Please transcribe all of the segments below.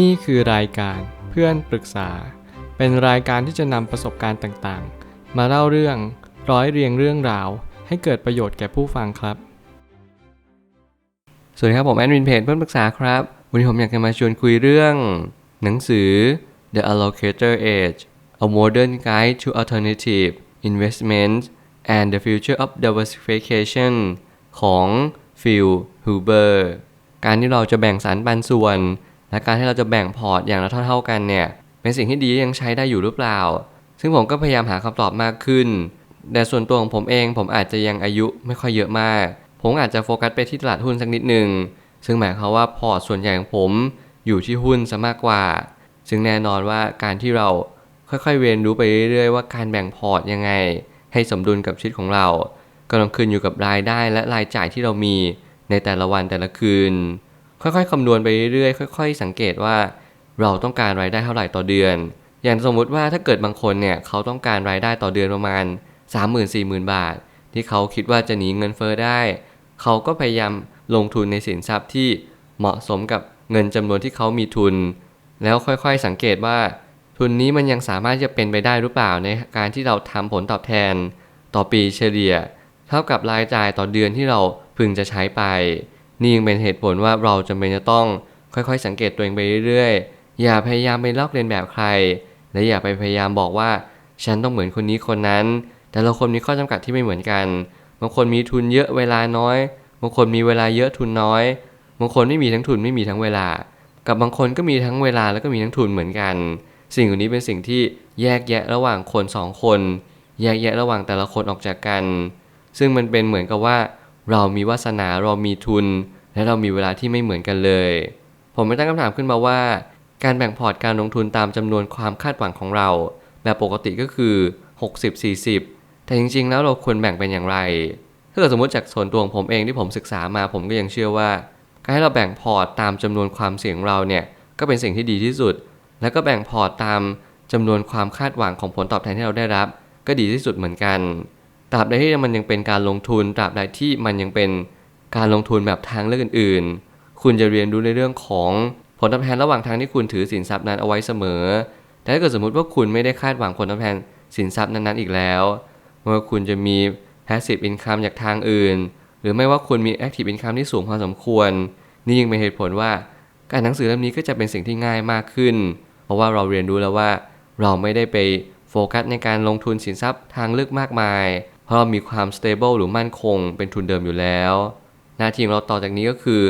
นี่คือรายการเพื่อนปรึกษา เป็นรายการที่จะนำประสบการณ์ต่างๆ มาเล่าเรื่องร้อยเรียงเรื่องราว ให้เกิดประโยชน์แก่ผู้ฟังครับ สวัสดีครับผมแอดมินเพจเพื่อนปรึกษาครับ วันนี้ผมอยากจะมาชวนคุยเรื่อง หนังสือ The Allocator Age A Modern Guide to Alternative Investment and the Future of Diversification ของ Phil Huber การที่เราจะแบ่งสรรปันส่วน และการที่เราจะแบ่งพอร์ตอย่างละเท่าๆกันเนี่ยเป็นสิ่งที่ดียังใช้ได้อยู่หรือเปล่า ซึ่งผมก็พยายามหาคำตอบมากขึ้น แต่ส่วนตัวของผมเองผมอาจจะยังอายุไม่ค่อยเยอะมาก ผมอาจจะโฟกัสไปที่ตลาดหุ้นสักนิดหนึ่งซึ่งหมายความว่าพอร์ตส่วนใหญ่ของผมอยู่ที่หุ้นซะมากกว่า ซึ่งแน่นอนว่าการที่เราค่อยๆเรียนรู้ไปเรื่อยๆว่าการแบ่งพอร์ตยังไง ให้สมดุลกับชีวิตของเราก็ต้องขึ้นอยู่กับรายได้และรายจ่ายที่เรามีในแต่ละวันแต่ละคืน ค่อยๆคำนวณไปเรื่อยๆค่อย ๆ สังเกตว่าเราต้องการรายได้เท่าไหร่ต่อเดือน อย่างสมมุติว่าถ้าเกิดบางคนเนี่ยเขาต้องการรายได้ต่อเดือนประมาณ 30,000-40,000 บาท ที่เขาคิดว่าจะหนีเงินเฟอ้อได้ เขาก็พยายามลงทุนในสินทรัพย์ที่เหมาะสมกับเงินจำนวนที่เขามีทุน แล้วค่อยๆสังเกตว่า ทุนนี้มันยังสามารถจะเป็นไปได้หรือเปล่าในการที่เราทำผลตอบแทน ต่อปีเฉลี่ย เท่ากับรายจ่ายต่อเดือนที่เราพึงจะใช้ไป นี่ยังเป็นเหตุผลว่าเราจำเป็นจะต้องค่อยๆ สังเกตตัวเองไปเรื่อยๆ อย่าพยายามไปลอกเลียนแบบใคร และอย่าไปพยายามบอกว่า ฉันต้องเหมือนคนนี้คนนั้น แต่ละคนมีข้อจำกัดที่ไม่เหมือนกัน บางคนมีทุนเยอะเวลาน้อย บางคนมีเวลาเยอะทุนน้อย บางคนไม่มีทั้งทุนไม่มีทั้งเวลา กับบางคนก็มีทั้งเวลาแล้วก็มีทั้งทุนเหมือนกัน สิ่งเหล่านี้เป็นสิ่งที่แยกแยะระหว่างคนสองคน แยกแยะระหว่างแต่ละคนออกจากกัน ซึ่งมันเป็นเหมือนกับว่า เรามีวาสนาเรามีทุน และเรามีเวลาที่ไม่เหมือนกันเลย ผมไม่ตั้งคำถามขึ้นมาว่า การแบ่งพอร์ตการลงทุนตามจำนวนความคาดหวังของเรา แบบปกติก็คือ 60-40 แต่จริงๆ แล้วเราควรแบ่งเป็นอย่างไร ถ้าเกิดสมมติจากส่วนตัวของผมเองที่ผมศึกษามาผมก็ยังเชื่อว่า การให้เราแบ่งพอร์ตตามจำนวนความเสี่ยงของเราเนี่ยก็เป็นสิ่งที่ดีที่สุด แล้วก็แบ่งพอร์ตตามจำนวนความคาดหวังของผลตอบแทนที่เราได้รับ ก็ดีที่สุดเหมือนกัน ตราบใดที่มันยังเป็นการลงทุน ตราบใดที่มันยังเป็นการลงทุนแบบทางเลือกอื่นๆ คุณจะเรียนรู้ในเรื่องของผลตอบแทนระหว่างทางที่คุณถือสินทรัพย์นั้นเอาไว้เสมอ แต่ถ้าเกิดสมมติว่าคุณไม่ได้คาดหวังผลตอบแทนสินทรัพย์นั้นๆอีกแล้วไม่ว่าคุณจะมี passive income จากทางอื่น หรือไม่ว่าคุณมี active income ที่สูงพอสมควร นี่ยังเป็นเหตุผลว่า การหนังสือเล่มนี้ก็จะเป็นสิ่งที่ง่ายมากขึ้น เพราะว่าเราเรียนรู้แล้วว่า เราไม่ได้ไปโฟกัสในการลงทุนสินทรัพย์ทางเลือกมากมาย เพราะเรามีความ stable หรือมั่นคงเป็นทุนเดิมอยู่แล้ว หน้าที่ของเราต่อจากนี้ก็คือ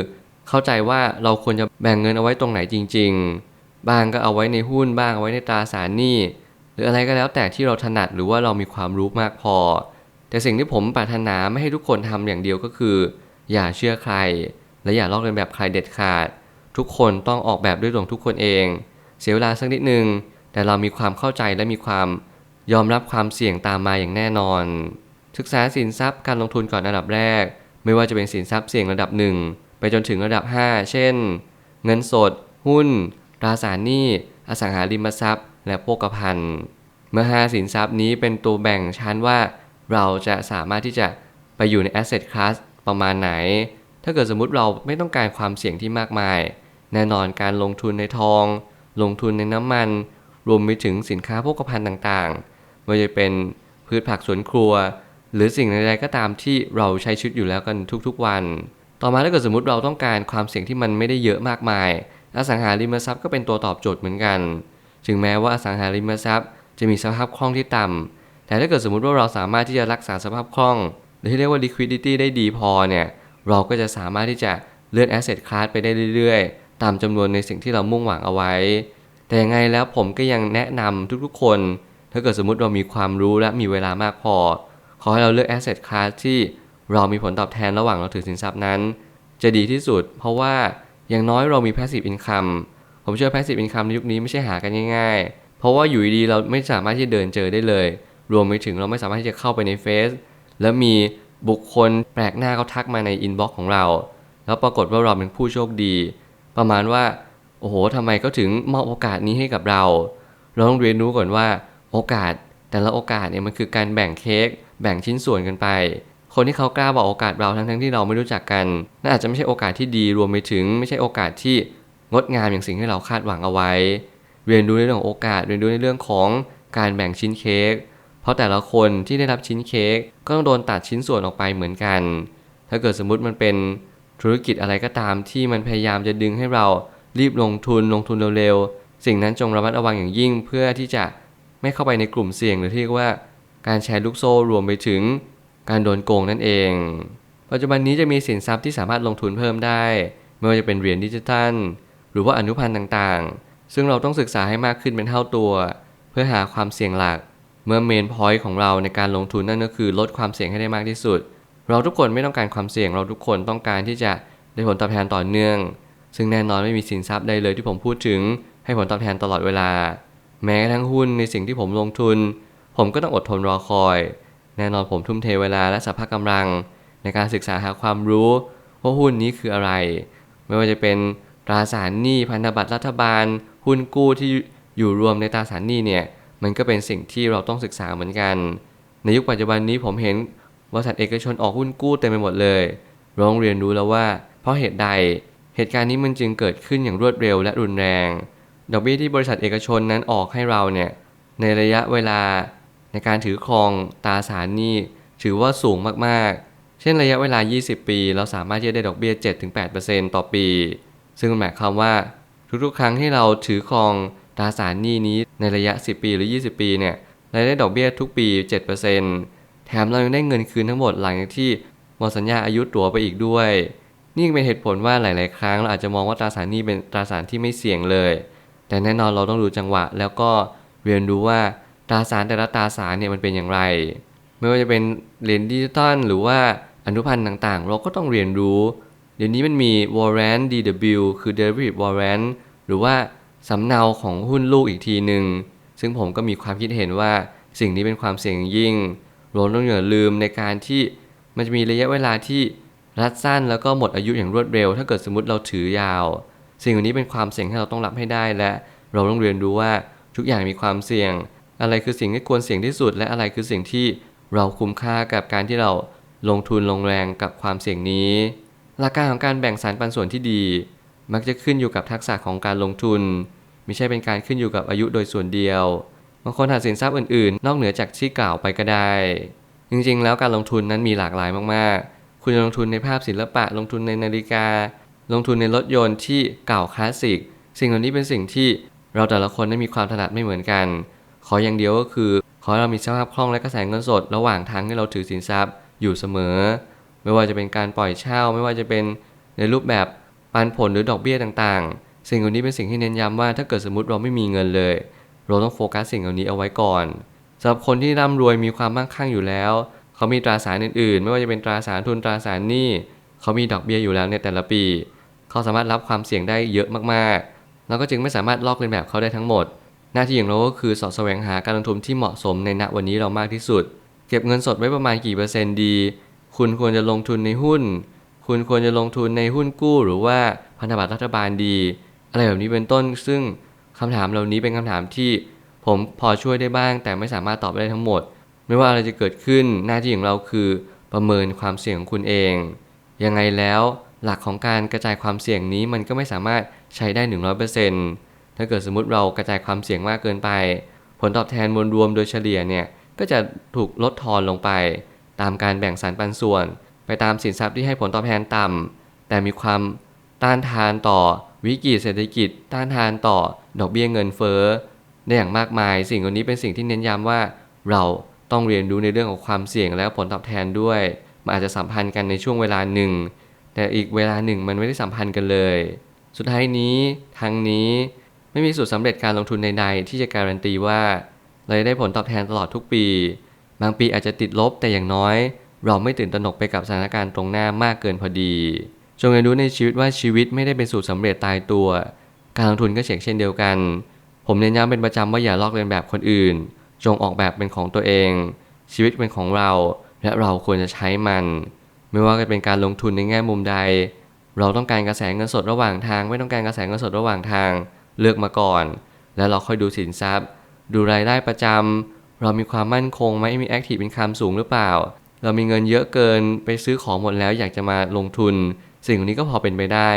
เข้าใจว่าเราควรจะแบ่งเงินเอาไว้ตรงไหนจริง ๆ บ้างก็เอาไว้ในหุ้นบ้างเอาไว้ในตราสารหนี้หรืออะไรก็แล้วแต่ที่เราถนัดหรือว่าเรามีความรู้มากพอ แต่สิ่งที่ผมปรารถนาไม่ให้ทุกคนทำอย่างเดียวก็คือ อย่าเชื่อใคร และอย่าลอกเลียนแบบใครเด็ดขาด ทุกคนต้องออกแบบด้วยตัวของทุกคนเอง เสียเวลาสักนิดนึง แต่เรามีความเข้าใจและมีความยอมรับความเสี่ยงตามมาอย่างแน่นอน ศึกษาสินทรัพย์การลงทุนก่อนอันดับแรก ไม่ว่าจะเป็นสินทรัพย์เสี่ยงระดับ 1 ไปจนถึงระดับ 5 เช่น เงินสด หุ้น ตราสารหนี้ อสังหาริมทรัพย์ และโภคภัณฑ์ เมื่อ 5 สินทรัพย์นี้เป็นตัวแบ่งชั้นว่า เราจะสามารถที่จะไปอยู่ใน asset class ประมาณไหน ถ้าเกิดสมมุติเราไม่ต้องการความเสี่ยงที่มากมาย แน่นอนการลงทุนในทอง ลงทุนในน้ำมัน รวมไปถึงสินค้าโภคภัณฑ์ต่างๆไม่ว่าจะเป็นพืชผักสวนครัว หรือสิ่งใดๆก็ตามที่เราใช้ชีวิตอยู่แล้วกันทุกๆวัน ต่อมาถ้าเกิดสมมติเราต้องการความเสี่ยงที่มันไม่ได้เยอะมากมาย อสังหาริมทรัพย์ก็เป็นตัวตอบโจทย์เหมือนกัน ถึงแม้ว่าอสังหาริมทรัพย์ จะมีสภาพคล่องที่ต่ำแต่ถ้าเกิดสมมติว่าเราสามารถที่จะรักษาสภาพคล่อง หรือที่เรียกว่า liquidity ได้ดีพอเนี่ย เราก็จะสามารถที่จะเลื่อน asset class ไปได้เรื่อยๆ ตามจำนวนในสิ่งที่เรามุ่งหวังเอาไว้ แต่ยังไงแล้วผมก็ยังแนะนำทุกๆคน ถ้าเกิดสมมติเรามีความรู้และมีเวลามากพอ ขอให้เราเลือก asset class ที่เรามีผลตอบแทนระหว่างเราถือสินทรัพย์นั้น จะดีที่สุด เพราะว่าอย่างน้อยเรามี passive income ผมเชื่อ passive income ในยุคนี้ไม่ใช่หากันง่ายๆ เพราะว่าอยู่ดีๆเราไม่สามารถที่จะเดินเจอได้เลย รวมไปถึงเราไม่สามารถที่จะเข้าไปในเฟซแล้วมีบุคคลแปลกหน้าเขาทักมาในอินบ็อกซ์ของเรา แล้วปรากฏว่าเราเป็นผู้โชคดี ประมาณว่า โอ้โหทำไมก็ถึงมอบโอกาสนี้ให้กับเรา เราต้องเรียนรู้ก่อนว่าโอกาส แต่ละโอกาสเนี่ยมันคือการแบ่งเค้กแบ่งชิ้นส่วนกันไป คนที่เขากล้าบอกโอกาสเราทั้งๆที่เราไม่รู้จักกันน่าอาจจะไม่ใช่โอกาสที่ดีรวมไปถึง ไม่ใช่โอกาสที่งดงามอย่างสิ่งที่เราคาดหวังเอาไว้ เรียนรู้ในเรื่องของโอกาสเรียนรู้ในเรื่องของการแบ่งชิ้นเค้กเพราะแต่ละคนที่ได้รับชิ้นเค้กก็ต้องโดนตัดชิ้นส่วนออกไปเหมือนกัน ถ้าเกิดสมมุติมันเป็นธุรกิจอะไรก็ตามที่มันพยายามจะดึงให้เรารีบลงทุนลงทุนเร็วๆสิ่งนั้นจงระมัดระวังอย่างยิ่งเพื่อที่จะ ไม่เข้าไปในกลุ่มเสี่ยงหรือที่เรียกว่า การแชร์ลูกโซ่รวมไปถึงการโดนโกงนั่นเอง ปัจจุบันนี้จะมีสินทรัพย์ที่สามารถลงทุนเพิ่มได้ ไม่ว่าจะเป็นเหรียญดิจิทัล หรือว่าอนุพันธ์ต่างๆ ซึ่งเราต้องศึกษาให้มากขึ้นเป็นเท่าตัว เพื่อหาความเสี่ยงหลัก เมื่อเมนพอยต์ของเราในการลงทุนนั่นก็คือลดความเสี่ยงให้ได้มากที่สุด เราทุกคนไม่ต้องการความเสี่ยง เราทุกคนต้องการที่จะได้ผลตอบแทนต่อเนื่อง ซึ่งแน่นอนไม่มีสินทรัพย์ใดเลยที่ผมพูดถึงให้ผลตอบแทนตลอดเวลา แม้ทั่งหุ้นในสิ่งที่ผมลงทุน ผมก็ต้องอดทนรอคอย แน่นอนผมทุ่มเทเวลาและสภาพกำลัง ในการศึกษาหาความรู้ว่าหุ้นนี้คืออะไร ไม่ว่าจะเป็นตราสารหนี้พันธบัตรรัฐบาล หุ้นกู้ที่อยู่รวมในตราสารหนี้เนี่ยมันก็เป็นสิ่งที่เราต้องศึกษาเหมือนกัน ในยุคปัจจุบันนี้ผมเห็นบริษัทเอกชนออกหุ้นกู้เต็มไปหมดเลยร้องเรียนรู้แล้วว่า เพราะเหตุใดเหตุการณ์นี้มันจึงเกิดขึ้นอย่างรวดเร็วและรุนแรง ดอกเบี้ยที่บริษัทเอกชนนั้นออกให้เราเนี่ยในระยะเวลาในการถือครองตราสารหนี้ถือว่าสูงมากๆ เช่นระยะเวลา 20 ปี เราสามารถที่จะได้ดอกเบี้ย 7-8%ต่อปี ซึ่งหมายความว่าทุกๆ ครั้งที่เราถือครองตราสารหนี้นี้ในระยะ 10 ปีหรือ 20 ปีเนี่ยเราได้ดอกเบี้ยทุกปี 7%แถมเรายังได้เงินคืนทั้งหมดหลังจากที่หมดสัญญาอายุตั๋วไปอีกด้วย นี่เป็นเหตุผลว่าหลาย ๆ ครั้งเราอาจจะมองว่าตราสารหนี้เป็นตราสารที่ไม่เสี่ยงเลย แต่แน่นอนเราต้องดูจังหวะ แล้วก็เรียนรู้ว่าตราสารแต่ละตราสารเนี่ยมันเป็นอย่างไร ไม่ว่าจะเป็นเหรียญดิจิตอลหรือว่าอนุพันธ์ต่างๆ เราก็ต้องเรียนรู้ เดี๋ยวนี้มันมี warrant DW คือ derivative warrant หรือว่าสำเนาของหุ้นลูกอีกทีหนึ่งซึ่งผมก็มีความคิดเห็นว่าสิ่งนี้เป็นความเสี่ยงยิ่งเราต้องอย่าลืมในการที่มันจะมีระยะเวลาที่รัดสั้นแล้วก็หมดอายุอย่างรวดเร็ว ถ้าเกิดสมมติเราถือยาว สิ่งเหล่านี้เป็นความเสี่ยงที่เราต้องรับให้ได้ และเราต้องเรียนรู้ว่าทุกอย่างมีความเสี่ยง อะไรคือสิ่งที่ควรเสี่ยงที่สุด และอะไรคือสิ่งที่เราคุ้มค่ากับการที่เราลงทุนลงแรงกับความเสี่ยงนี้ หลักการของการแบ่งสรรปันส่วนที่ดี มักจะขึ้นอยู่กับทักษะของการลงทุน ไม่ใช่เป็นการขึ้นอยู่กับอายุโดยส่วนเดียวบางคนหาสินทรัพย์อื่นๆ นอกเหนือจากที่กล่าวไปก็ได้ จริงๆ แล้วการลงทุนนั้นมีหลากหลายมากๆ คุณจะลงทุนในภาพศิลปะลงทุนในนาฬิกา ลงทุนในรถยนต์ที่เก่าคลาสสิก สิ่งเหล่านี้เป็นสิ่งที่เราแต่ละคนได้มีความถนัดไม่เหมือนกัน ขออย่างเดียวก็คือ ขอเรามีสภาพคล่องและกระแสเงินสด ระหว่างทางที่เราถือสินทรัพย์อยู่เสมอ ไม่ว่าจะเป็นการปล่อยเช่า ไม่ว่าจะเป็นในรูปแบบปันผลหรือดอกเบี้ยต่างๆ สิ่งเหล่านี้เป็นสิ่งที่เน้นย้ำว่าถ้าเกิดสมมติเราไม่มีเงินเลย เราต้องโฟกัสสิ่งเหล่านี้เอาไว้ก่อนสำหรับคนที่ร่ำรวยมีความมั่งคั่งอยู่แล้ว เขามีตราสารอื่นๆ ไม่ว่าจะเป็นตราสารทุนตราสารหนี้ เขามีดอกเบี้ยอยู่แล้วในแต่ละปี เขาสามารถรับความเสี่ยงได้เยอะมากๆ เราก็จึงไม่สามารถลอกเลียนแบบเขาได้ทั้งหมด หน้าที่ของเราก็คือสอดแสวงหาการลงทุนที่เหมาะสมในณวันนี้เรามากที่สุด เก็บเงินสดไว้ประมาณกี่เปอร์เซ็นต์ดี คุณควรจะลงทุนในหุ้น คุณควรจะลงทุนในหุ้นกู้ หรือว่าพันธบัตรรัฐบาลดี อะไรแบบนี้เป็นต้น ซึ่งคำถามเหล่านี้เป็นคำถามที่ผมพอช่วยได้บ้าง แต่ไม่สามารถตอบได้ทั้งหมด ไม่ว่าอะไรจะเกิดขึ้นหน้าที่ของเราคือประเมินความเสี่ยงของคุณเอง ยังไงแล้วหลักของการกระจายความเสี่ยงนี้มันก็ไม่สามารถใช้ได้ 100%ถ้าเกิดสมมติเรากระจายความเสี่ยงมากเกินไป ผลตอบแทนมวลรวมโดยเฉลี่ยเนี่ยก็จะถูกลดทอนลงไป ตามการแบ่งสรรปันส่วน ไปตามสินทรัพย์ที่ให้ผลตอบแทนต่ำแต่มีความต้านทานต่อวิกฤตเศรษฐกิจ ต้านทานต่อดอกเบี้ยเงินเฟ้อได้อย่างมากมาย สิ่งเหล่านี้เป็นสิ่งที่เน้นย้ำว่า เราต้องเรียนรู้ในเรื่องของความเสี่ยงและผลตอบแทนด้วย มันอาจจะสัมพันธ์กันในช่วงเวลาหนึ่ง แต่อีกเวลาหนึ่งมันไม่ได้สัมพันธ์กันเลย สุดท้ายนี้ทั้งนี้ไม่มีสูตรสำเร็จการลงทุนใดๆที่จะการันตีว่าเราจะได้ผลตอบแทนตลอดทุกปี บางปีอาจจะติดลบแต่อย่างน้อย เราไม่ตื่นตระหนกไปกับสถานการณ์ตรงหน้ามากเกินพอดีจงเรียนรู้ในชีวิตว่าชีวิตไม่ได้เป็นสูตรสำเร็จตายตัว การลงทุนก็เช่นเช่นเดียวกัน ผมเน้นย้ำเป็นประจำว่าอย่าลอกเลียนแบบคนอื่น จงออกแบบเป็นของตัวเอง ชีวิตเป็นของเรา และเราควรจะใช้มัน ไม่ว่าจะเป็นการลงทุนในแง่มุมใด เราต้องการกระแสเงินสดระหว่างทาง ไม่ต้องการกระแสเงินสดระหว่างทาง เลือกมาก่อน แล้วเราค่อยดูสินทรัพย์ ดูรายได้ประจำเรามีความมั่นคงไหมมีแอคทีฟเป็นคำสูงหรือเปล่า เรามีเงินเยอะเกินไปซื้อของหมดแล้วอยากจะมาลงทุน สิ่งนี้ก็พอเป็นไปได้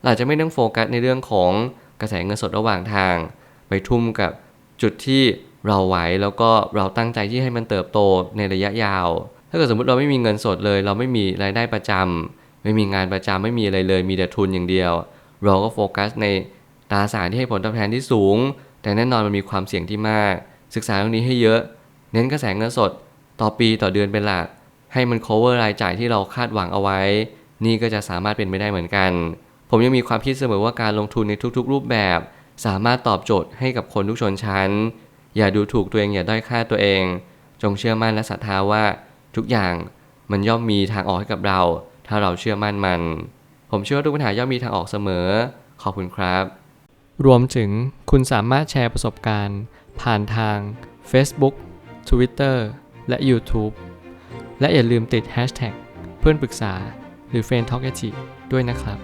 เราอาจจะไม่ต้องโฟกัสในเรื่องของกระแสเงินสดระหว่างทาง ไปทุ่มกับจุดที่เราไหวแล้วก็เราตั้งใจที่ให้มันเติบโตในระยะยาว ถ้าเกิดสมมติเราไม่มีเงินสดเลย เราไม่มีรายได้ประจำไม่มีงานประจำไม่มีอะไรเลย มีแต่ทุนอย่างเดียว เราก็โฟกัสในตราสารที่ให้ผลตอบแทนที่สูง แต่แน่นอนมันมีความเสี่ยงที่มาก ศึกษาเรื่องนี้ให้เยอะ เน้นกระแสเงินสด ต่อปีต่อเดือนเป็นหลัก ให้มัน cover รายจ่ายที่เราคาดหวังเอาไว้ นี่ก็จะสามารถเป็นไปได้เหมือนกัน ผมยังมีความคิดเสมอว่าการลงทุนในทุกๆ รูปแบบ สามารถตอบโจทย์ให้กับคนทุกชนชั้น อย่าดูถูกตัวเองอย่าด้อยค่าตัวเอง จงเชื่อมั่นและศรัทธาว่า ทุกอย่างมันย่อมมีทางออกให้กับเรา ถ้าเราเชื่อมั่นมัน ผมเชื่อว่าทุกปัญหาย่อมมีทางออกเสมอ ขอบคุณครับ รวมถึงคุณสามารถแชร์ประสบการณ์ ผ่านทาง Facebook Twitter และ YouTube และอย่าลืมติด Hashtag เพื่อนปรึกษาหรือ f r ร e n d t a l k a ด้วยนะครับ